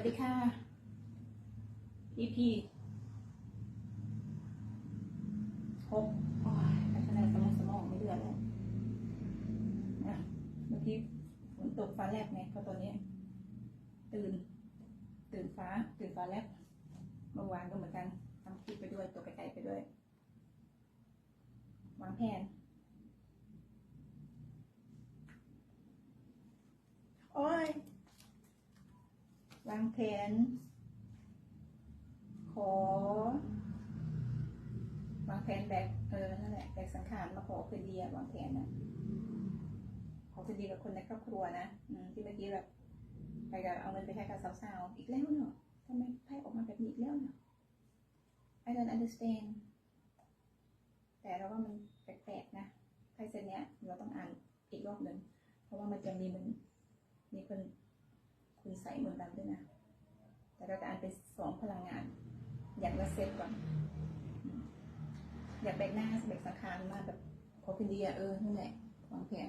วัสดีค่ะ EP หกโอ้ยพัฒนาสมองสมองไม่เดือดแล้วนะเมื่อกี้ฝนตกฟ้าแลบไงเพราะตอนนี้ ตื่น ตื่นฟ้า ตื่นฟ้าแลบเมื่อวานก็เหมือนกันทำคลิปไปด้วยตกกระจายไปด้วย วางแผนโอ้ย วางแผน ขอ วางแผนแบกเออนั่นแหละแบกสังขารมาขอคืนดีอะวางแผนนะขอคืนดีกับคนในครอบครัวนะอืมที่เมื่อกี้แบบไปกับเอาเงินไปให้กับสาวๆอีกแล้วเนาะทำไมไพ่ออกมาแบบนี้อีกแล้วเนาะ I don't understand แต่เราว่ามันแปลกๆนะไพ่เซตเนี้ยเราต้องอ่านอีกรอบหนึ่งเพราะว่ามันจะมีเหมือนมีคน คุณใส่มนต์ดำด้วยนะ แต่เราจะอ่านเป็นสองพลังงาน อยากละเซตก่อน อยากแบกหน้าแบกสังขารมาแบบขอเป็นดีอะเออนั่นแหละวางแผน